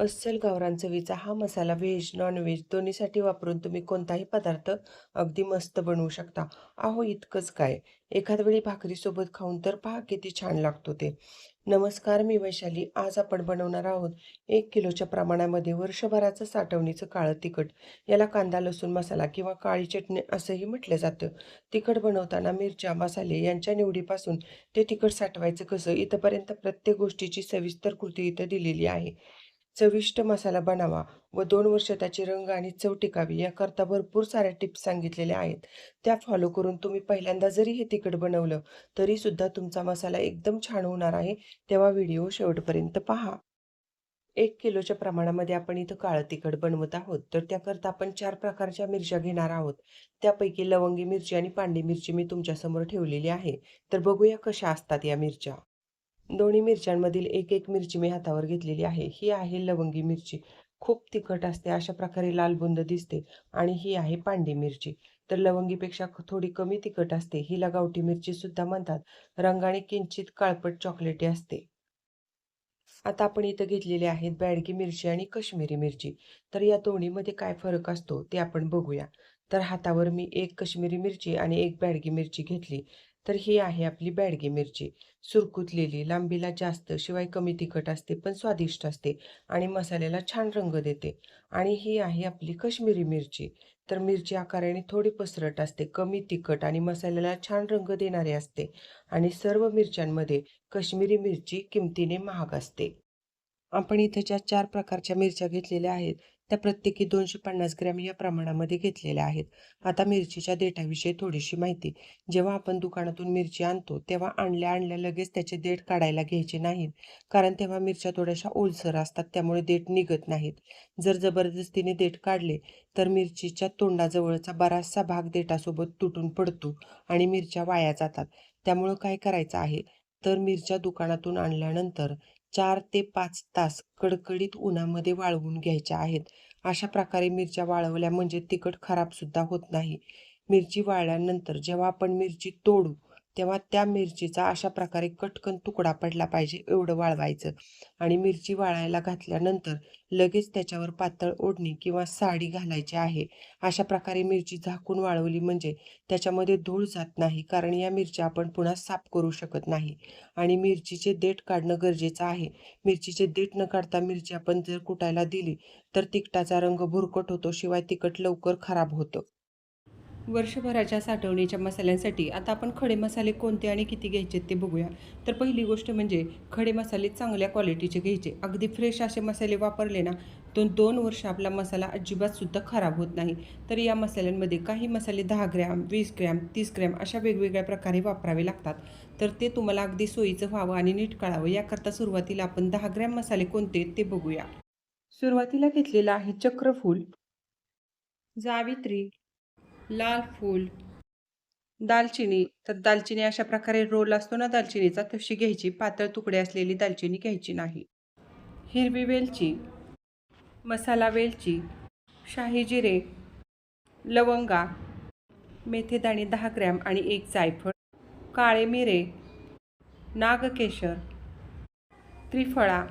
अस्सल गावरान चवीचा हा मसाला व्हेज, नॉनव्हेज दोन्हीसाठी वापरून तुम्ही कोणताही पदार्थ अगदी मस्त बनवू शकता. अहो, इतकंच काय, एखाद वेळी भाकरीसोबत खाऊन तर पहा किती छान लागतो ते. नमस्कार, मी वैशाली. आज आपण बनवणार आहोत एक किलोच्या प्रमाणामध्ये वर्षभराचं साठवणीचं काळं तिखट. याला कांदा, लसूण मसाला किंवा काळी चटणी असंही म्हटलं जातं. तिखट बनवताना मिरच्या, मसाले यांच्या निवडीपासून ते तिखट साठवायचं कसं इथपर्यंत प्रत्येक गोष्टीची सविस्तर कृती इथं दिलेली आहे. चविष्ट मसाला बनावा व दोन वर्ष त्याची रंग आणि चव टिकावी याकरता भरपूर साऱ्या टिप्स सांगितलेल्या आहेत. त्या फॉलो करून तुम्ही पहिल्यांदा जरी हे तिखट बनवलं, तरी सुद्धा तुमचा मसाला एकदम छान होणार आहे. तेव्हा व्हिडिओ शेवटपर्यंत पहा. एक किलोच्या प्रमाणामध्ये आपण इथं काळं तिखट बनवत आहोत. तर त्याकरता आपण चार प्रकारच्या मिरच्या घेणार आहोत. त्यापैकी लवंगी मिरची आणि पांढरी मिरची मी तुमच्यासमोर ठेवलेली आहे. तर बघूया कशा असतात या मिरच्या. दोन्ही मिरच्यांमधील एक एक मिरची मी हातावर घेतलेली आहे. ही आहे लवंगी मिरची. खूप तिखट असते, अशा प्रकारे लाल बुंद दिसते आणि ही आहे पांढरी मिरची. तर लवंगीपेक्षा थोडी कमी तिखट असते. हिला गावठी मिरची सुद्धा म्हणतात. रंगाने किंचित काळपट चॉकलेटी असते. आता आपण इथं घेतलेले आहेत बॅडगी मिरची आणि कश्मीरी मिरची. तर या दोन्हीमध्ये काय फरक असतो ते आपण बघूया. तर हातावर मी एक कश्मीरी मिरची आणि एक बॅडगी मिरची घेतली. तर ही आहे आपली बॅडगी मिरची. सुरकुतलेली, लांबीला जास्त, शिवाय कमी तिखट असते, पण स्वादिष्ट असते आणि मसाल्याला छान रंग देते. आणि ही आहे आपली कश्मीरी मिरची. तर मिरची आकाराने थोडी पसरट असते, कमी तिखट आणि मसाल्याला छान रंग देणारी असते आणि सर्व मिरच्यांमध्ये कश्मीरी मिरची किमतीने महाग असते. आपण इथं ज्या चार प्रकारच्या मिरच्या घेतलेल्या आहेत, त्या प्रत्येकी 250 ग्रॅम या प्रमाणामध्ये घेतलेल्या आहेत. आता मिरचीच्या देठाविषयी थोडीशी माहिती. जेव्हा आपण दुकानातून मिरची आणतो, तेव्हा आणल्या-आणल्या लगेच त्याचे देठ काढायला घ्यायचे नाहीत. कारण तेव्हा मिरच्या थोड्याशा ओलसर असतात, त्यामुळे देठ निघत नाहीत. जर जबरदस्तीने देठ काढले, तर मिरचीच्या तोंडाजवळचा बराचसा भाग देठासोबत तुटून पडतो आणि मिरच्या वाया जातात. त्यामुळं काय करायचं आहे, तर मिरच्या दुकानातून आणल्यानंतर चार ते पाच तास कडकडीत उन्हामध्ये वाळवून घ्यायच्या आहेत. अशा प्रकारे मिरच्या वाळवल्या म्हणजे तिखट खराबसुद्धा होत नाही. मिरची वाळल्यानंतर जेव्हा आपण मिरची तोडू, तेव्हा त्या मिरचीचा अशा प्रकारे कटकन तुकडा पडला पाहिजे एवढं वाळवायचं आणि मिरची वाळायला घातल्यानंतर लगेच त्याच्यावर पातळ ओढणी किंवा साडी घालायची आहे. अशा प्रकारे मिरची झाकून वाळवली म्हणजे त्याच्यामध्ये धूळ जात नाही, कारण या मिरच्या आपण पुन्हा साफ करू शकत नाही आणि मिरचीचे देठ काढणं गरजेचं आहे. मिरचीचे देठ न काढता मिरची आपण जर कुटायला दिली, तर तिखटाचा रंग भुरकट होतो, शिवाय तिखट लवकर खराब होतं. वर्षभराच्या साठवणीच्या मसाल्यांसाठी आता आपण खडे मसाले कोणते आणि किती घ्यायचे ते बघूया. तर पहिली गोष्ट म्हणजे खडे मसाले चांगल्या क्वालिटीचे घ्यायचे. अगदी फ्रेश असे मसाले वापरले ना, तर दोन वर्ष आपला मसाला अजिबातसुद्धा खराब होत नाही. तर या मसाल्यांमध्ये काही मसाले दहा ग्रॅम, वीस ग्रॅम, तीस ग्रॅम अशा वेगवेगळ्या प्रकारे वापरावे लागतात. तर ते तुम्हाला अगदी सोयीचं व्हावं आणि नीट कळावं याकरता सुरुवातीला आपण दहा ग्रॅम मसाले कोणते ते बघूया. सुरुवातीला घेतलेलं आहे चक्रफूल, जावित्री, लाल फूल, दालचिनी. तर दालचिनी अशा प्रकारे रोल असतो ना दालचिनीचा, तशी घ्यायची. पातळ तुकडे असलेली दालचिनी घ्यायची नाही. हिरवी वेलची, मसाला वेलची, शाही जिरे, लवंगा, मेथेदाणे दहा ग्रॅम आणि एक जायफळ, काळे मिरे, नागकेशर, त्रिफळा,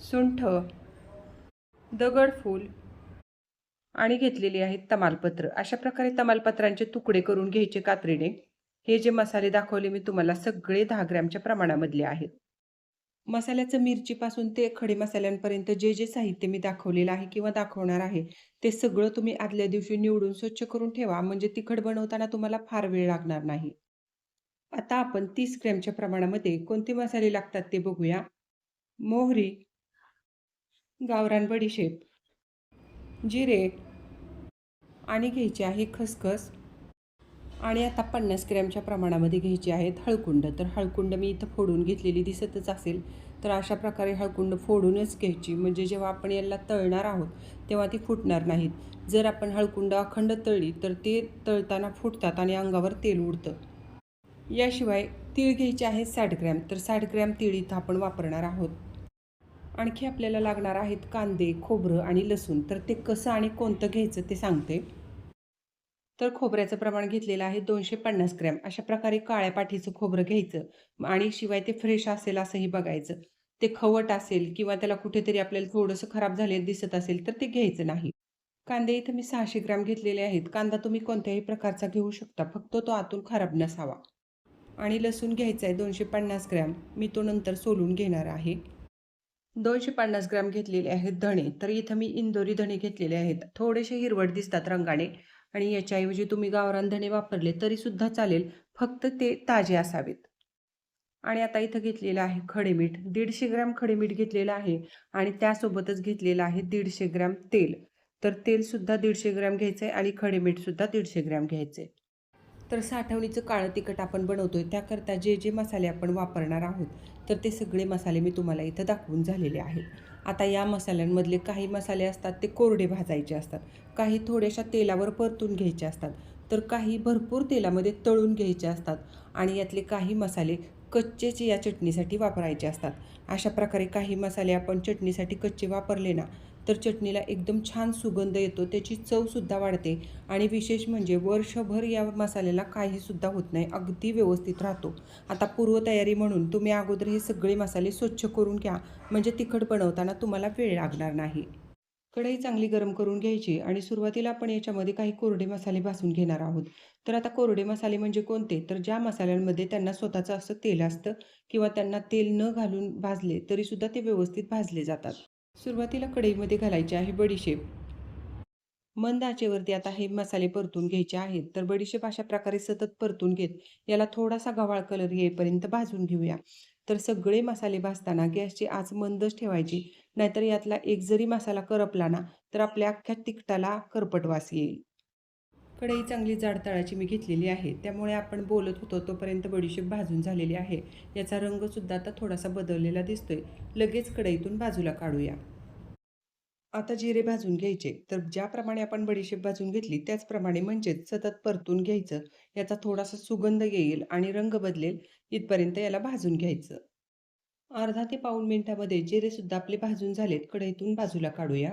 सुंठ, दगडफूल. आणि घेतलेली आहेत तमालपत्र. अशा प्रकारे तमालपत्रांचे तुकडे करून घ्यायचे कात्रीने. हे जे मसाले दाखवले मी तुम्हाला सगळे दहा ग्रॅमच्या प्रमाणामधले आहेत. मसाल्याचं मिरचीपासून ते खडे मसाल्यांपर्यंत जे जे साहित्य मी दाखवलेलं आहे किंवा दाखवणार आहे, ते सगळं तुम्ही आदल्या दिवशी निवडून स्वच्छ करून ठेवा, म्हणजे तिखट बनवताना तुम्हाला फार वेळ लागणार नाही. आता आपण तीस ग्रॅमच्या प्रमाणामध्ये कोणते मसाले लागतात ते बघूया. मोहरी, गावरान बडीशेप, जिरे आणि घ्यायची आहे खसखस आणि आता 50 ग्रॅमच्या प्रमाणामध्ये घ्यायची आहेत हळकुंड. तर हळकुंड मी इथं फोडून घेतलेली दिसतच असेल. तर अशा प्रकारे हळकुंड फोडूनच घ्यायची, म्हणजे जेव्हा आपण याला तळणार आहोत, तेव्हा ती फुटणार नाहीत. जर आपण हळकुंड अखंड तळली, तर ते तळताना फुटतात आणि अंगावर तेल उडतं. याशिवाय तीळ घ्यायचे आहेत साठ ग्रॅम. तर साठ ग्रॅम तीळ इथं आपण वापरणार आहोत. आणखी आपल्याला लागणार आहेत कांदे, खोबरं आणि लसूण. तर ते कसं आणि कोणतं घ्यायचं ते सांगते. तर खोबऱ्याचं प्रमाण घेतलेलं आहे 250 ग्रॅम. अशा प्रकारे काळ्या पाठीचं खोबरं घ्यायचं आणि शिवाय ते फ्रेश असेल असंही बघायचं. ते खवट असेल किंवा त्याला कुठेतरी आपल्याला थोडंसं खराब झालेलं दिसत असेल तर ते घ्यायचं नाही. कांदे इथं मी सहाशे ग्रॅम घेतलेले आहेत. कांदा तुम्ही कोणत्याही प्रकारचा घेऊ शकता. फक्त तो आतून खराब नसावा. आणि लसूण घ्यायचा आहे दोनशे पन्नास ग्रॅम. मी तो नंतर सोलून घेणार आहे. दोनशे पन्नास ग्रॅम घेतलेले आहेत धणे. तर इथं मी इंदोरी धणे घेतलेले आहेत. थोडेसे हिरवट दिसतात रंगाने. आणि याच्याऐवजी तुम्ही गावरान धणे वापरले तरीसुद्धा चालेल. फक्त ते ताजे असावेत. आणि आता इथं घेतलेलं आहे खडेमीठ. दीडशे ग्रॅम खडेमीठ घेतलेलं आहे आणि त्यासोबतच घेतलेलं आहे दीडशे ग्रॅम तेल. तर तेलसुद्धा दीडशे ग्रॅम घ्यायचं आहे आणि खडेमीठसुद्धा दीडशे ग्रॅम घ्यायचं आहे तर साठवणीचं काळं तिखट आपण बनवतोय. त्याकरता जे जे मसाले आपण वापरणार आहोत तर ते सगळे मसाले मी तुम्हाला इथं दाखवून झालेले आहेत. आता या मसाल्यांमधले काही मसाले असतात ते कोरडे भाजायचे असतात. काही थोड्याशा तेलावर परतून घ्यायचे असतात. तर काही भरपूर तेलामध्ये तळून घ्यायचे असतात आणि यातले काही मसाले कच्चेच या चटणीसाठी वापरायचे असतात. अशा प्रकारे काही मसाले आपण चटणीसाठी कच्चे वापरले ना तर चटणीला एकदम छान सुगंध येतो त्याची चवसुद्धा वाढते आणि विशेष म्हणजे वर्षभर या मसाल्याला काहीसुद्धा होत नाही अगदी व्यवस्थित राहतो. आता पूर्वतयारी म्हणून तुम्ही अगोदर हे सगळे मसाले स्वच्छ करून घ्या म्हणजे तिखट बनवताना तुम्हाला वेळ लागणार नाही. कढई चांगली गरम करून घ्यायची आणि सुरुवातीला आपण याच्यामध्ये काही कोरडे मसाले भाजून घेणार आहोत. तर आता कोरडे मसाले म्हणजे कोणते? तर ज्या मसाल्यांमध्ये त्यांना स्वतःचं असं तेल असतं किंवा त्यांना तेल न घालून भाजले तरीसुद्धा ते व्यवस्थित भाजले जातात. सुरुवातीला कढईमध्ये घालायचे आहे बडीशेप. मंद आचेवरती आता हे मसाले परतून घ्यायचे आहेत. तर बडीशेप अशा प्रकारे सतत परतून घेत याला थोडासा गव्हाळ कलर येईपर्यंत भाजून घेऊया. तर सगळे मसाले भाजताना गॅसची आज मंदच ठेवायची नाहीतर यातला एक जरी मसाला करपला ना तर आपल्या अख्ख्या तिखटाला करपट वास येईल. कढई चांगली जाड तळाची मी घेतलेली आहे. त्यामुळे आपण बोलत होतो तोपर्यंत बडीशेप भाजून झालेली आहे. याचा रंगसुद्धा आता थोडासा बदललेला दिसतोय. लगेच कढईतून बाजूला काढूया. आता जिरे भाजून घ्यायचे. तर ज्याप्रमाणे आपण बडीशेप भाजून घेतली त्याचप्रमाणे म्हणजेच सतत परतून घ्यायचं. याचा थोडासा सुगंध येईल आणि रंग बदलेल इथपर्यंत याला भाजून घ्यायचं. अर्धा ते पाऊण मिनिटामध्ये जिरेसुद्धा आपले भाजून झालेत. कढईतून बाजूला काढूया.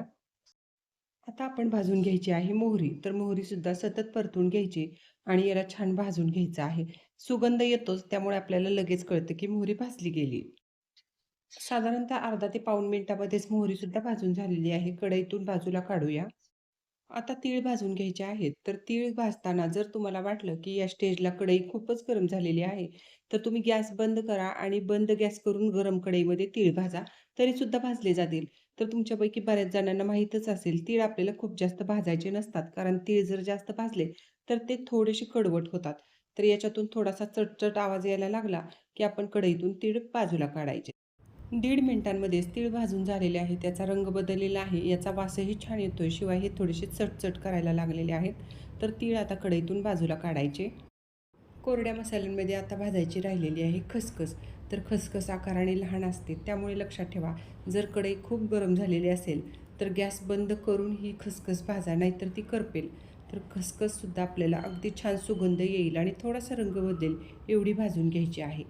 आता आपण भाजून घ्यायची आहे मोहरी. तर मोहरीसुद्धा सतत परतून घ्यायची आणि याला छान भाजून घ्यायचं आहे. सुगंध येतोच त्यामुळे आपल्याला लगेच कळतं की मोहरी भाजली गेली. साधारणतः अर्धा ते पाऊण मिनिटामध्येच मोहरीसुद्धा भाजून झालेली आहे. कढईतून बाजूला काढूया. आता तीळ भाजून घ्यायचे आहेत. तर तीळ भाजताना जर तुम्हाला वाटलं की या स्टेजला कढई खूपच गरम झालेली आहे तर तुम्ही गॅस बंद करा आणि बंद गॅस करून गरम कढईमध्ये तीळ भाजा. तरीसुद्धा भाजले जातील. तर तुमच्यापैकी बऱ्याच जणांना माहीतच असेल तीळ आपल्याला खूप जास्त भाजायचे नसतात. कारण तीळ जर जास्त भाजले तर ते थोडेसे कडवट होतात. तर याच्यातून थोडासा चटचट आवाज यायला लागला की आपण कढईतून तीळ बाजूला काढायचे. दीड मिनिटांमध्येच तीळ भाजून झालेले आहे त्याचा रंग बदललेला आहे याचा वासही छान येतोय शिवाय हे थोडेसे चटचट करायला लागलेले आहेत. तर तीळ आता कढईतून बाजूला काढायचे. कोरड्या मसाल्यांमध्ये आता भाजायची राहिलेली आहे खसखस. तर खसखस आकाराने लहान असते त्यामुळे लक्षात ठेवा जर कढई खूप गरम झालेली असेल तर गॅस बंद करून ही खसखस भाजा नाहीतर ती करपेल. तर खसखससुद्धा आपल्याला अगदी छान सुगंध येईल आणि थोडासा रंग बदलेल एवढी भाजून घ्यायची आहे.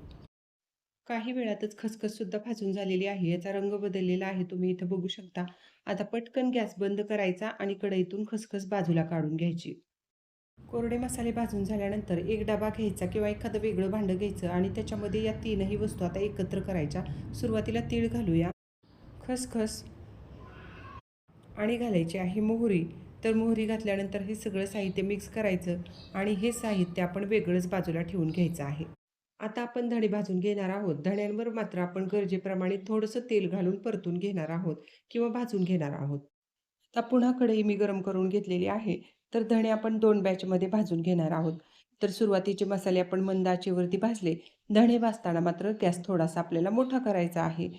काही वेळातच खसखससुद्धा भाजून झालेली आहे याचा रंग बदललेला आहे तुम्ही इथं बघू शकता. आता पटकन गॅस बंद करायचा आणि कढईतून खसखस बाजूला काढून घ्यायची. कोरडे मसाले भाजून झाल्यानंतर एक डबा घ्यायचा किंवा एखादं वेगळं भांडं घ्यायचं आणि त्याच्यामध्ये या तीनही वस्तू आता एकत्र करायच्या. सुरुवातीला तीळ घालूया. खसखस आणि घालायची आहे मोहरी. तर मोहरी घातल्यानंतर हे सगळं साहित्य मिक्स करायचं आणि हे साहित्य आपण वेगळंच बाजूला ठेवून घ्यायचं आहे. आता आपण धणे भाजून घेणार आहोत. धण्यांवर मात्र आपण गरजेप्रमाणे थोडंसं तेल घालून परतून घेणार आहोत किंवा भाजून घेणार आहोत. आता पुन्हा कढई मी गरम करून घेतलेली आहे. तर धणे आपण दोन बॅचमध्ये भाजून घेणार आहोत. तर सुरुवातीचे मसाले आपण मंद आचेवरती भाजले. धणे भाजताना मात्र गॅस थोडासा आपल्याला मोठा करायचा आहे.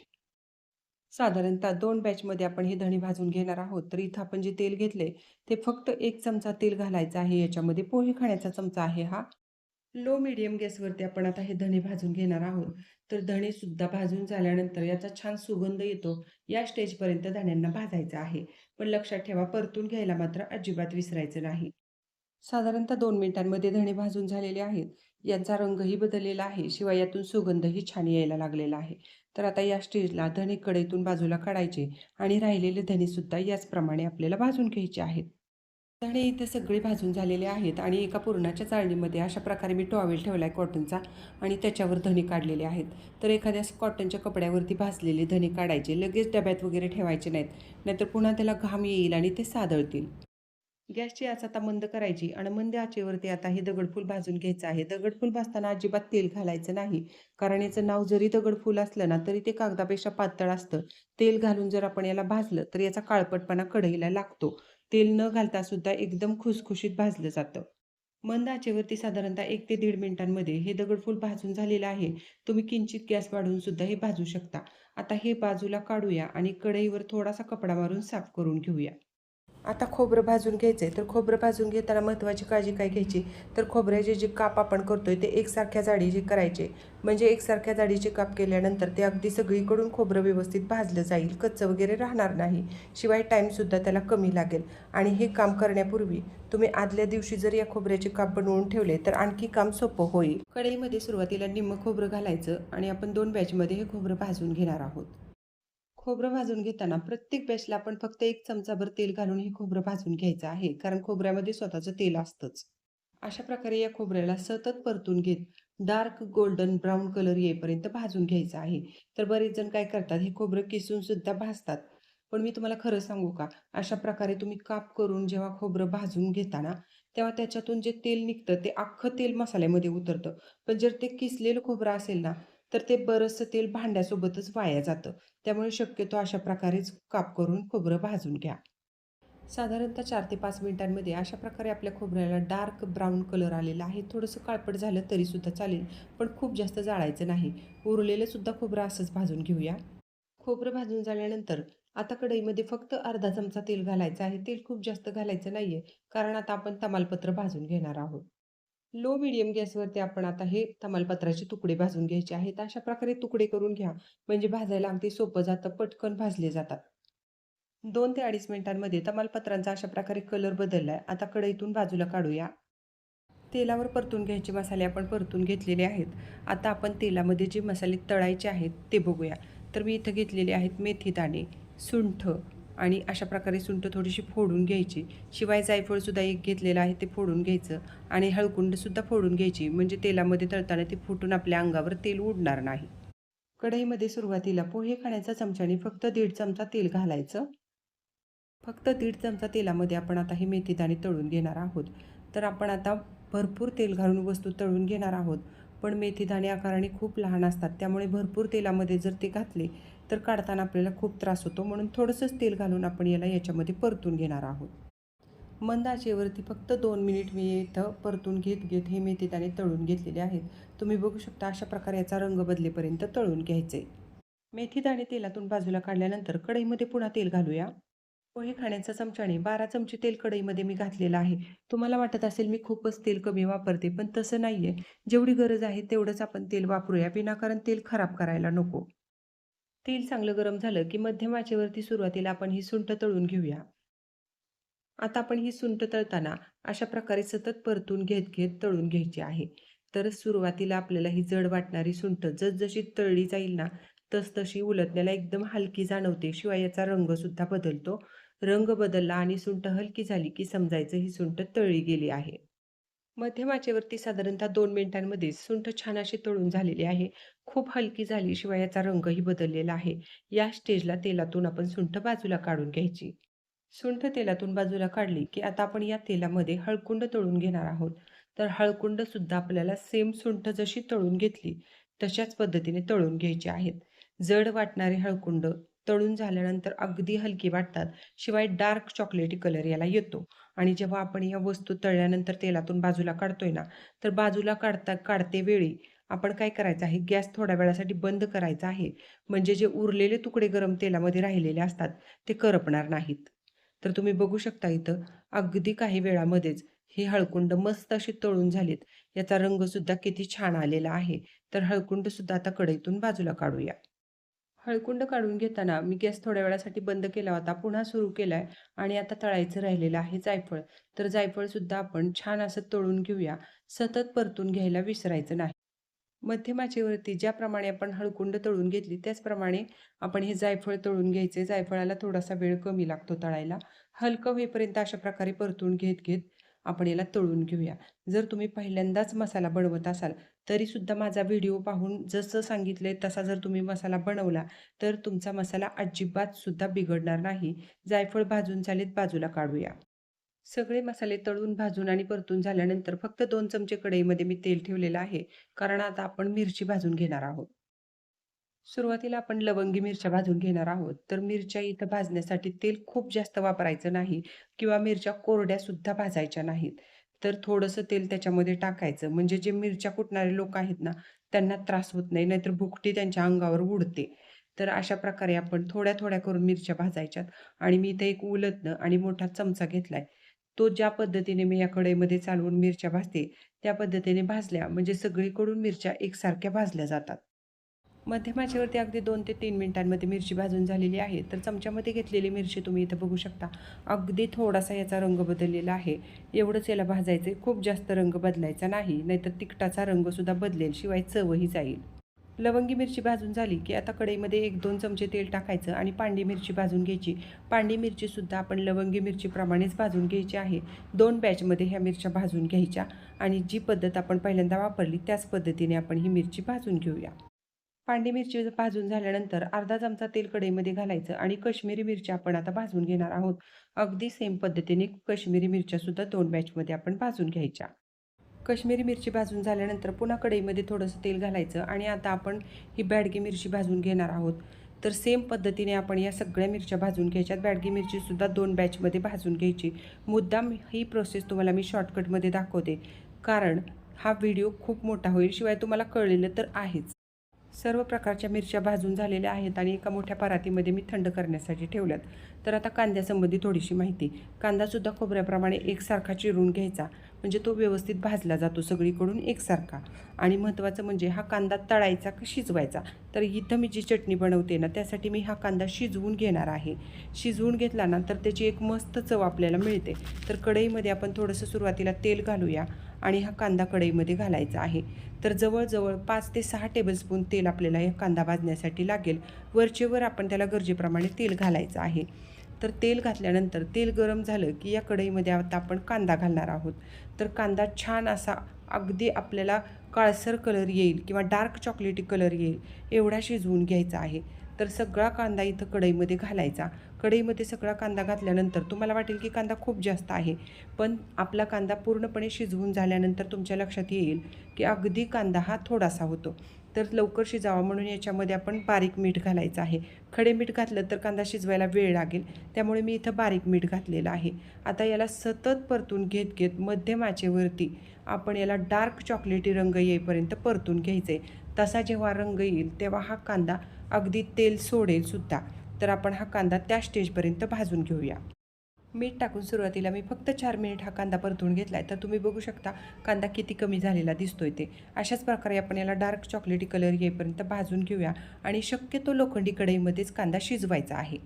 साधारणतः दोन बॅचमध्ये आपण हे धणे भाजून घेणार आहोत. तर इथं आपण जे तेल घेतले ते फक्त एक चमचा तेल घालायचं आहे. याच्यामध्ये पोहे खाण्याचा चमचा आहे हा. लो मिडियम गॅसवरती आपण आता हे धणे भाजून घेणार आहोत. तर धणे सुद्धा भाजून झाल्यानंतर याचा छान सुगंध येतो. या स्टेजपर्यंत धण्यांना भाजायचं आहे. पण लक्षात ठेवा परतून घ्यायला मात्र अजिबात विसरायचं नाही. साधारणतः दोन मिनिटांमध्ये धणे भाजून झालेले आहेत. यांचा रंगही बदललेला आहे. शिवाय यातून सुगंधही छान यायला लागलेला आहे. तर आता या स्टेजला धणे कढईतून बाजूला काढायचे आणि राहिलेले धणेसुद्धा याचप्रमाणे आपल्याला भाजून घ्यायचे आहेत. धणे इथे सगळे भाजून झालेले आहेत आणि एका पुरणाच्या चाळणीमध्ये अशा प्रकारे मी टॉवेल ठेवला आहे कॉटनचा आणि त्याच्यावर धणे काढलेले आहेत. तर एखाद्या कॉटनच्या कपड्यावरती भाजलेले धणे काढायचे लगेच डब्यात वगैरे ठेवायचे नाहीत. नाहीतर पुन्हा त्याला घाम येईल आणि ते सादळतील. गॅसची आच आता मंद करायची आणि मंद आचेवरती आता हे दगडफूल भाजून घ्यायचं आहे. दगडफूल भाजताना अजिबात तेल घालायचं नाही. कारण याचं नाव जरी दगडफूल असलं ना तरी ते कागदापेक्षा पातळ असतं. तेल घालून जर आपण याला भाजलं तर याचा काळपटपणा कढईला लागतो. तेल न घालता सुद्धा एकदम खुसखुशीत भाजलं जातं. मंद आचेवरती साधारणतः एक ते दीड मिनिटांमध्ये हे दगडफूल भाजून झालेलं आहे. तुम्ही किंचित गॅस वाढवून सुद्धा हे भाजू शकता. आता हे बाजूला काढूया आणि कढईवर थोडासा कपडा मारून साफ करून घेऊया. आता खोबरं भाजून घ्यायचं आहे तर खोबरं भाजून घेताना महत्त्वाची काळजी काय घ्यायची? तर खोबऱ्याचे जे काप आपण करतो आहे ते एकसारख्या जाडीचे करायचे म्हणजे एकसारख्या जाडीचे काप केल्यानंतर ते अगदी सगळीकडून खोबरं व्यवस्थित भाजलं जाईल कच्चं वगैरे राहणार नाही. शिवाय टाईमसुद्धा त्याला कमी लागेल. आणि हे काम करण्यापूर्वी तुम्ही आदल्या दिवशी जर या खोबऱ्याचे काप बनवून ठेवले तर आणखी काम सोपं होईल. कढईमध्ये सुरुवातीला निम्म खोबरं घालायचं आणि आपण दोन बॅचमध्ये हे खोबरं भाजून घेणार आहोत. खोबरं भाजून घेताना प्रत्येक बॅचला आपण फक्त एक चमचाभर तेल घालून हे खोबरं भाजून घ्यायचं आहे. कारण खोबऱ्यामध्ये स्वतःचं तेल असतंच. अशा प्रकारे या खोबऱ्याला सतत परतून घेत डार्क गोल्डन ब्राऊन कलर येईपर्यंत भाजून घ्यायचं आहे. तर बरेच जण काय करतात हे खोबरं किसून सुद्धा भाजतात. पण मी तुम्हाला खरं सांगू का? अशा प्रकारे तुम्ही काप करून जेव्हा खोबरं भाजून घेताना तेव्हा त्याच्यातून जे तेल निघतं ते अख्खं तेल मसाल्यामध्ये उतरतं. पण जर ते किसलेलं खोबरं असेल ना तर ते बरंचसं तेल भांड्यासोबतच वाया जातं. त्यामुळे शक्यतो अशा प्रकारेच काप करून खोबरं भाजून घ्या. साधारणतः चार ते पाच मिनिटांमध्ये अशा प्रकारे आपल्या खोबऱ्याला डार्क ब्राऊन कलर आलेला आहे. थोडंसं काळपट झालं तरीसुद्धा चालेल पण खूप जास्त जाळायचं नाही. उरलेलंसुद्धा खोबरं असंच भाजून घेऊया. खोबरं भाजून झाल्यानंतर आता कढईमध्ये फक्त अर्धा चमचा तेल घालायचं आहे. तेल खूप जास्त घालायचं नाही आहे कारण आता आपण तमालपत्र भाजून घेणार आहोत. लो मिडियम गॅसवरती आपण आता हे तमालपत्राचे तुकडे भाजून घ्यायचे आहेत. अशा प्रकारे तुकडे करून घ्या. म्हणजे भाजायला अगदी सोपं जातं पटकन भाजले जातात. दोन ते अडीच मिनिटांमध्ये तमालपत्रांचा अशा प्रकारे कलर बदलला आहे आता कढईतून बाजूला काढूया. तेलावर परतून घ्यायचे मसाले आपण परतून घेतलेले आहेत. आता आपण तेलामध्ये जे मसाले तळायचे आहेत ते बघूया. तर मी इथं घेतलेले आहेत मेथी दाणे सुंठ आणि अशा प्रकारे सुंठ थोडीशी फोडून घ्यायची. शिवाय जायफळसुद्धा एक घेतलेलं आहे ते फोडून घ्यायचं. आणि हळकुंडसुद्धा फोडून घ्यायची. म्हणजे तेलामध्ये तळताना ती फुटून आपल्या अंगावर तेल उडणार नाही. कढईमध्ये सुरुवातीला पोहे खाण्याच्या चमच्याने फक्त दीड चमचा तेल घालायचं. फक्त दीड चमचा तेलामध्ये आपण आता हे मेथीदाणे तळून घेणार आहोत. तर आपण आता भरपूर तेल घालून वस्तू तळून घेणार आहोत. पण मेथीदाणे आकाराने खूप लहान असतात. त्यामुळे भरपूर तेलामध्ये जर ते घातले तर काढताना आपल्याला खूप त्रास होतो. म्हणून थोडंसंच तेल घालून आपण याला याच्यामध्ये परतून घेणार आहोत. मंद आचेवरती फक्त दोन मिनिट मी इथं परतून घेत घेत हे मेथीदाणे तळून घेतलेले आहेत. तुम्ही बघू शकता अशा प्रकारे याचा रंग बदलेपर्यंत तळून घ्यायचे. मेथीदाणे तेलातून बाजूला काढल्यानंतर कढईमध्ये पुन्हा तेल घालूया. पोहे खाण्याचा चमच्याने बारा चमचे तेल कढईमध्ये मी घातलेलं आहे. तुम्हाला वाटत असेल मी खूपच तेल कमी वापरते पण तसं नाही आहे जेवढी गरज आहे तेवढंच आपण तेल वापरूया. विनाकारण तेल खराब करायला नको. तेल चांगलं गरम झालं की मध्यम आचेवरती सुरुवातीला आपण ही सुंठ तळून घेऊया. आता आपण ही सुंठ तळताना अशा प्रकारे सतत परतून घेत घेत तळून घ्यायची आहे. तर सुरुवातीला आपल्याला ही जड वाटणारी सुंठ जसजशी तळली जाईल ना तसतशी उलटण्याला एकदम हलकी जाणवते. शिवाय याचा रंगसुद्धा बदलतो. रंग बदलला आणि सुंठ हलकी झाली की समजायचं ही सुंठ तळली गेली आहे. मध्यम आचेवरती साधारणतः दोन मिनिटांमध्ये सुंठ छान अशी तळून झालेली आहे. खूप हलकी झाली शिवाय याचा रंगही बदललेला आहे. या स्टेजला तेलातून आपण सुंठ बाजूला काढून घ्यायची. सुंठ तेलातून बाजूला काढली की आता आपण या तेलामध्ये हळकुंड तळून घेणार आहोत. तर हळकुंड सुद्धा आपल्याला सेम सुंठ जशी तळून घेतली तशाच पद्धतीने तळून घ्यायची आहेत. जड वाटणारे हळकुंड तळून झाल्यानंतर अगदी हलकी वाटतात. शिवाय डार्क चॉकलेटी कलर याला येतो. आणि जेव्हा आपण या वस्तू तळल्यानंतर तेलातून बाजूला काढतोय ना तर बाजूला काढता काढते वेळी आपण काय करायचं आहे? गॅस थोड्या वेळासाठी बंद करायचा आहे. म्हणजे जे उरलेले तुकडे गरम तेलामध्ये राहिलेले असतात ते करपणार नाहीत. तर तुम्ही बघू शकता इथं अगदी काही वेळामध्येच ही हळकुंड मस्त अशी तळून झालीत. याचा रंगसुद्धा किती छान आलेला आहे. तर हळकुंडसुद्धा आता कढईतून बाजूला काढूया. हळकुंड काढून घेताना मी गॅस थोड्या वेळासाठी बंद केला होता. पुन्हा सुरू केला आहे आणि आता तळायचं राहिलेलं आहे जायफळ. तर जायफळसुद्धा आपण छान असं तळून घेऊया. सतत परतून घ्यायला विसरायचं नाही. मध्यमाचेवरती ज्याप्रमाणे आपण हळकुंड तळून घेतली त्याचप्रमाणे आपण हे जायफळ तळून घ्यायचे. जायफळाला थोडासा वेळ कमी लागतो तळायला. हलकं होईपर्यंत अशा प्रकारे परतून घेत घेत आपण याला तळून घेऊया. जर तुम्ही पहिल्यांदाच मसाला बनवत असाल तरीसुद्धा माझा व्हिडिओ पाहून जसं सांगितलं तसा जर तुम्ही मसाला बनवला तर तुमचा मसाला अजिबातसुद्धा बिघडणार नाही. जायफळ भाजून चालीत बाजूला काढूया. सगळे मसाले तळून भाजून आणि परतून झाल्यानंतर फक्त दोन चमचे कढईमध्ये मी तेल ठेवलेलं आहे. कारण आता आपण मिरची भाजून घेणार आहोत. सुरुवातीला आपण लवंगी मिरच्या भाजून घेणार आहोत. तर मिरच्या इथं भाजण्यासाठी तेल खूप जास्त वापरायचं नाही किंवा मिरच्या कोरड्या सुद्धा भाजायच्या नाहीत. तर थोडंसं तेल त्याच्यामध्ये टाकायचं. म्हणजे जे मिरच्या कुटणारे लोक आहेत ना त्यांना त्रास होत नाही नाहीतर भुकटी त्यांच्या अंगावर उडते. तर अशा प्रकारे आपण थोड्या थोड्या करून मिरच्या भाजायच्यात. आणि मी इथे एक उलटणं आणि मोठा चमचा घेतलाय. तो ज्या पद्धतीने मी या कढईमध्ये चालवून मिरच्या भाजते त्या पद्धतीने भाजल्या. म्हणजे सगळीकडून मिरच्या एकसारख्या भाजल्या जातात. मध्यम आचेवरती अगदी दोन ते तीन मिनिटांमध्ये मिरची भाजून झालेली आहे. तर चमच्यामध्ये घेतलेली मिरची तुम्ही इथं बघू शकता. अगदी थोडासा याचा रंग बदललेला आहे. एवढंच याला भाजायचे खूप जास्त रंग बदलायचा नाही. नाहीतर तिखटाचा रंगसुद्धा बदलेल. शिवाय चवही जाईल. लवंगी मिरची भाजून झाली की आता कढईमध्ये एक दोन चमचे तेल टाकायचं आणि पांडी मिरची भाजून घ्यायची. पांडी मिरचीसुद्धा आपण लवंगी मिरचीप्रमाणेच भाजून घ्यायची आहे. दोन बॅचमध्ये ह्या मिरच्या भाजून घ्यायच्या आणि जी पद्धत आपण पहिल्यांदा वापरली त्याच पद्धतीने आपण ही मिरची भाजून घेऊया. पांडी मिरची भाजून झाल्यानंतर अर्धा चमचा तेल कढईमध्ये घालायचं आणि कश्मीरी मिरची आपण आता भाजून घेणार आहोत. अगदी सेम पद्धतीने कश्मीरी मिरच्यासुद्धा दोन बॅचमध्ये आपण भाजून घ्यायच्या. कश्मीरी मिरची भाजून झाल्यानंतर पुन्हा कढईमध्ये थोडंसं तेल घालायचं आणि आता आपण ही बॅडगी मिरची भाजून घेणार आहोत. तर सेम पद्धतीने आपण या सगळ्या मिरच्या भाजून घ्यायच्यात. बॅडगी मिरचीसुद्धा दोन बॅचमध्ये भाजून घ्यायची. मुद्दाम ही प्रोसेस तुम्हाला मी शॉर्टकटमध्ये दाखवते. कारण हा व्हिडिओ खूप मोठा होईल. शिवाय तुम्हाला कळलेलं तर आहेच. सर्व प्रकारच्या मिरच्या भाजून झालेल्या आहेत आणि एका मोठ्या परातीमध्ये मी थंड करण्यासाठी ठेवल्यात. तर आता कांद्यासंबंधी थोडीशी माहिती. कांदासुद्धा खोबऱ्याप्रमाणे एकसारखा चिरून घ्यायचा. म्हणजे तो व्यवस्थित भाजला जातो सगळीकडून एकसारखा. आणि महत्त्वाचं म्हणजे हा कांदा तळायचा का शिजवायचा? तर इथं मी जी चटणी बनवते ना त्यासाठी मी हा कांदा शिजवून घेणार आहे. शिजवून घेतला ना तर त्याची एक मस्त चव आपल्याला मिळते. तर कढईमध्ये आपण थोडंसं सुरुवातीला तेल घालूया आणि हा कांदा कढईमध्ये घालायचा आहे. तर जवळजवळ पाच ते सहा टेबलस्पून तेल आपल्याला हे कांदा भाजण्यासाठी लागेल. वरचेवर आपण त्याला गरजेप्रमाणे तेल घालायचं आहे. तर तेल घातल्यानंतर तेल गरम झालं की या कढईमध्ये आता आपण कांदा घालणार आहोत. तर कांदा छान असा अगदी आपल्याला काळसर कलर येईल किंवा डार्क चॉकलेटी कलर येईल एवढा शिजवून घ्यायचा आहे. तर सगळा कांदा इथं कढईमध्ये घालायचा. कढईमध्ये सगळा कांदा घातल्यानंतर तुम्हाला वाटेल की कांदा खूप जास्त आहे पण आपला कांदा पूर्णपणे शिजवून झाल्यानंतर तुमच्या लक्षात येईल की अगदी कांदा हा थोडासा होतो. तर लवकर शिजावा म्हणून याच्यामध्ये आपण बारीक मीठ घालायचं आहे. खडे मीठ घातलं तर कांदा शिजवायला वेळ लागेल. त्यामुळे मी इथं बारीक मीठ घातलेलं आहे. आता याला सतत परतून घेत घेत मध्यम आचेवरती आपण याला डार्क चॉकलेटी रंग येईपर्यंत परतून घ्यायचं आहे तसा जेव्हा रंग येईल तेव्हा हा कांदा अगदी तेल सोडेल सुद्धा. तर आपण हा कांदा त्या स्टेजपर्यंत भाजून घेऊया. मीठ टाकून सुरुवातीला मी फक्त चार मिनिट हा कांदा परतून घेतला आहे तर तुम्ही बघू शकता कांदा किती कमी झालेला दिसतोय ते. अशाच प्रकारे आपण याला डार्क चॉकलेटी कलर येईपर्यंत भाजून घेऊया आणि शक्यतो लोखंडी कढईमध्येच कांदा शिजवायचा आहे.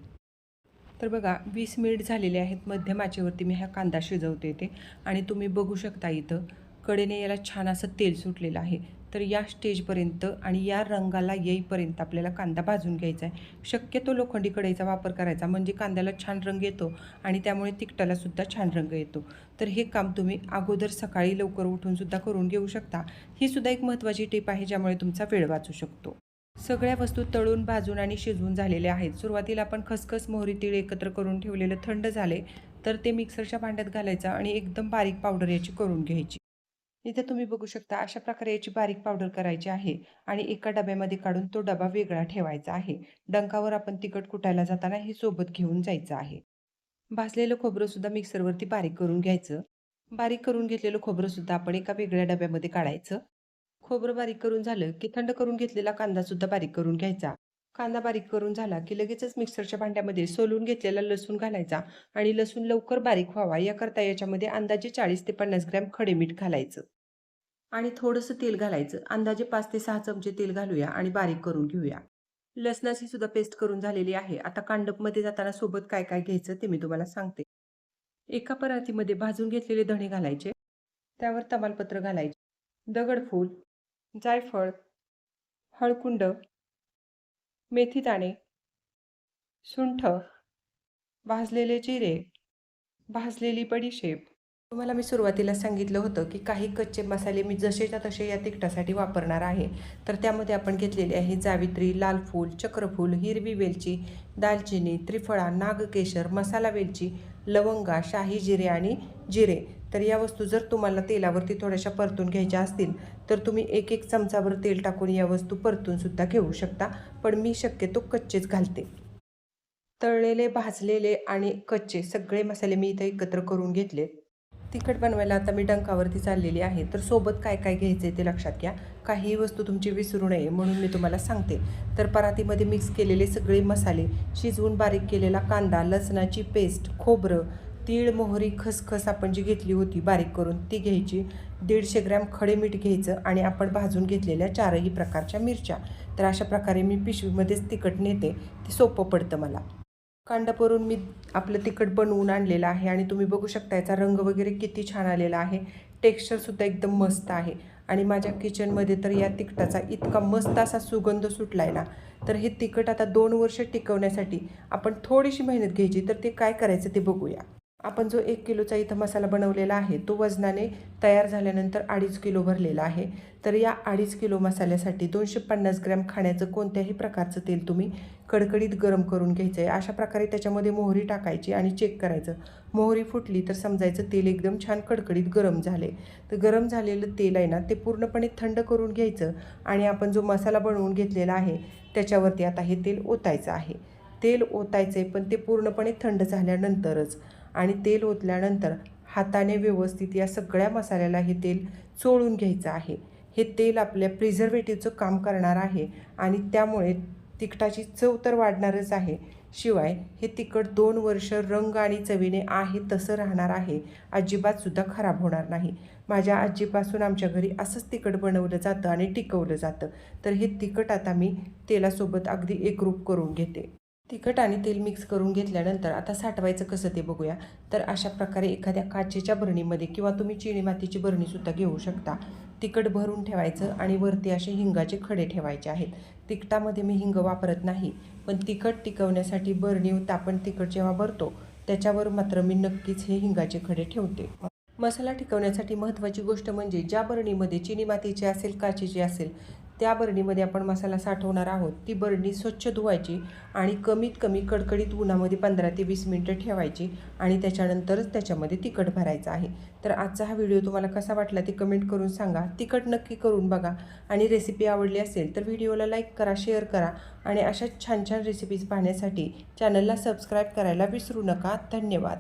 तर बघा वीस मिनिट झालेले आहेत. मध्यम आचेवरती मी हा कांदा शिजवते ते आणि तुम्ही बघू शकता इथं कडेने याला छान असं तेल सुटलेलं आहे. तर या स्टेजपर्यंत आणि या रंगाला येईपर्यंत आपल्याला कांदा भाजून घ्यायचा आहे. शक्यतो लोखंडी कढईचा वापर करायचा म्हणजे कांद्याला छान रंग येतो आणि त्यामुळे तिखटालासुद्धा छान रंग येतो. तर हे काम तुम्ही अगोदर सकाळी लवकर उठूनसुद्धा करून घेऊ शकता. ही सुद्धा एक महत्त्वाची टिप आहे ज्यामुळे तुमचा वेळ वाचू शकतो. सगळ्या वस्तू तळून भाजून आणि शिजवून झालेल्या आहेत. सुरुवातीला आपण खसखस मोहरी तीळ एकत्र करून ठेवलेलं थंड झाले तर ते मिक्सरच्या भांड्यात घालायचं आणि एकदम बारीक पावडर याची करून घ्यायची. इथे तुम्ही बघू शकता अशा प्रकारे याची बारीक पावडर करायची आहे आणि एका डब्यामध्ये काढून तो डबा वेगळा ठेवायचा आहे. डंकावर आपण तिखट कुटायला जाताना हे सोबत घेऊन जायचं आहे. भाजलेलं खोबरं सुद्धा मिक्सरवरती बारीक करून घ्यायचं. बारीक करून घेतलेलं खोबरं सुद्धा आपण एका वेगळ्या डब्यामध्ये काढायचं. खोबरं बारीक करून झालं की थंड करून घेतलेला कांदा सुद्धा बारीक करून घ्यायचा. कांदा बारीक करून झाला की लगेचच मिक्सरच्या भांड्यामध्ये सोलून घेतलेला लसूण घालायचा आणि लसूण लवकर बारीक व्हावा याकरता याच्यामध्ये अंदाजे चाळीस ते पन्नास ग्रॅम खडे मीठ घालायचं. आणि थोडंसं तेल घालायचं. अंदाजे पाच ते सहा चमचे तेल घालूया आणि बारीक करून घेऊया. लसणाची सुद्धा पेस्ट करून झालेली आहे. आता कांडपमध्ये जाताना सोबत काय काय घ्यायचं ते मी तुम्हाला सांगते. एका परातीमध्ये भाजून घेतलेले धणे घालायचे. त्यावर तमालपत्र घालायचे. दगडफूल जायफळ हळकुंड मेथीदाणे सुंठ. भाजलेले जिरे. भाजलेली बडीशेप. तुम्हाला मी सुरुवातीला सांगितलं होतं की काही कच्चे मसाले मी जसेच्या तसे या तिखटासाठी वापरणार आहे. तर त्यामध्ये आपण घेतलेले आहे जावित्री लाल फूल चक्रफूल हिरवी वेलची दालचिनी त्रिफळा नागकेशर मसाला वेलची लवंगा शाही जिरे आणि जिरे. तर या वस्तू जर तुम्हाला तेलावरती थोड्याशा परतून घ्यायच्या असतील तर तुम्ही एक एक चमचाभर तेल टाकून या वस्तू परतूनसुद्धा घेऊ शकता. पण मी शक्यतो कच्चेच घालते. तळलेले भाजलेले आणि कच्चे सगळे मसाले मी इथं एकत्र करून घेतले. तिखट बनवायला आता मी डंकावरती चाललेली आहे. तर सोबत काय काय घ्यायचं आहे ते लक्षात घ्या. काही वस्तू तुमची विसरू नये म्हणून मी तुम्हाला सांगते. तर परातीमध्ये मिक्स केलेले सगळे मसाले शिजवून बारीक केलेला कांदा लसणाची पेस्ट खोबरं तीळ मोहरी खसखस आपण जी घेतली होती बारीक करून ती घ्यायची. दीडशे ग्रॅम खडे मीठ घ्यायचं आणि आपण भाजून घेतलेल्या चारही प्रकारच्या मिरच्या. तर अशा प्रकारे मी पिशवीमध्येच तिखट नेते ते सोपं पडतं मला. कांडापरून मी आपलं तिखट बनवून आणलेलं आहे आणि तुम्ही बघू शकता याचा रंग वगैरे किती छान आलेला आहे. टेक्स्चरसुद्धा एकदम मस्त आहे. आणि माझ्या किचनमध्ये तर या तिखटाचा इतका मस्त असा सुगंध सुटला आहे ना तर हे तिखट आता दोन वर्ष टिकवण्यासाठी आपण थोडीशी मेहनत घ्यायची तर ते काय करायचं ते बघूया. आपण जो एक किलोचा इथं मसाला बनवलेला आहे तो वजनाने तयार झाल्यानंतर अडीच किलो भरलेला आहे. तर या अडीच किलो मसाल्यासाठी दोनशे पन्नास ग्रॅम खाण्याचं कोणत्याही प्रकारचं तेल तुम्ही कडकडीत गरम करून घ्यायचं आहे अशा प्रकारे त्याच्यामध्ये मोहरी टाकायची आणि चेक करायचं. मोहरी फुटली तर समजायचं तेल एकदम छान कडकडीत गरम झाले. तर गरम झालेलं तेल आहे ना ते पूर्णपणे थंड करून घ्यायचं आणि आपण जो मसाला बनवून घेतलेला आहे त्याच्यावरती आता हे तेल ओतायचं आहे. तेल ओतायचं आहे पण ते पूर्णपणे थंड झाल्यानंतरच. आणि तेल ओतल्यानंतर हाताने व्यवस्थित या सगळ्या मसाल्याला हे तेल चोळून घ्यायचं आहे. हे तेल आपल्या प्रिझर्वेटिव्हचं काम करणार आहे आणि त्यामुळे तिखटाची चव तर वाढणारच आहे. शिवाय हे तिखट दोन वर्ष रंग आणि चवीने आहे तसं राहणार आहे. अजिबातसुद्धा खराब होणार नाही. माझ्या आजीपासून आमच्या घरी असंच तिखट बनवलं जातं आणि टिकवलं जातं. तर हे तिखट आता मी तेलासोबत अगदी एकरूप करून घेते. तिखट आणि तेल मिक्स करून घेतल्यानंतर आता साठवायचं कसं ते बघूया. तर अशा प्रकारे एखाद्या काचेच्या बरणीमध्ये किंवा तुम्ही चिनी मातीची बरणीसुद्धा घेऊ शकता. तिखट भरून ठेवायचं आणि वरती असे हिंगाचे खडे ठेवायचे आहेत. तिखटामध्ये मी हिंग वापरत नाही पण तिखट टिकवण्यासाठी बरणी आपण तिखट जेव्हा भरतो त्याच्यावर मात्र मी नक्कीच हे हिंगाचे खडे ठेवते. मसाला टिकवण्यासाठी महत्त्वाची गोष्ट म्हणजे ज्या बरणीमध्ये चिनी मातीची असेल काचेची असेल त्या बरणीमध्ये आपण मसाला साठवणार आहोत. ती बरणी स्वच्छ धुवायची आणि कमीत कमी कडकडीत उन्हामध्ये पंधरा ते वीस मिनटं ठेवायची आणि त्याच्यानंतरच त्याच्यामध्ये तिखट भरायचं आहे. तर आजचा हा व्हिडिओ तुम्हाला कसा वाटला ते कमेंट करून सांगा. तिखट नक्की करून बघा. आणि रेसिपी आवडली असेल तर व्हिडिओला लाईक करा शेअर करा आणि अशाच छान छान रेसिपीज पाहण्यासाठी चॅनलला सबस्क्राईब करायला विसरू नका. धन्यवाद.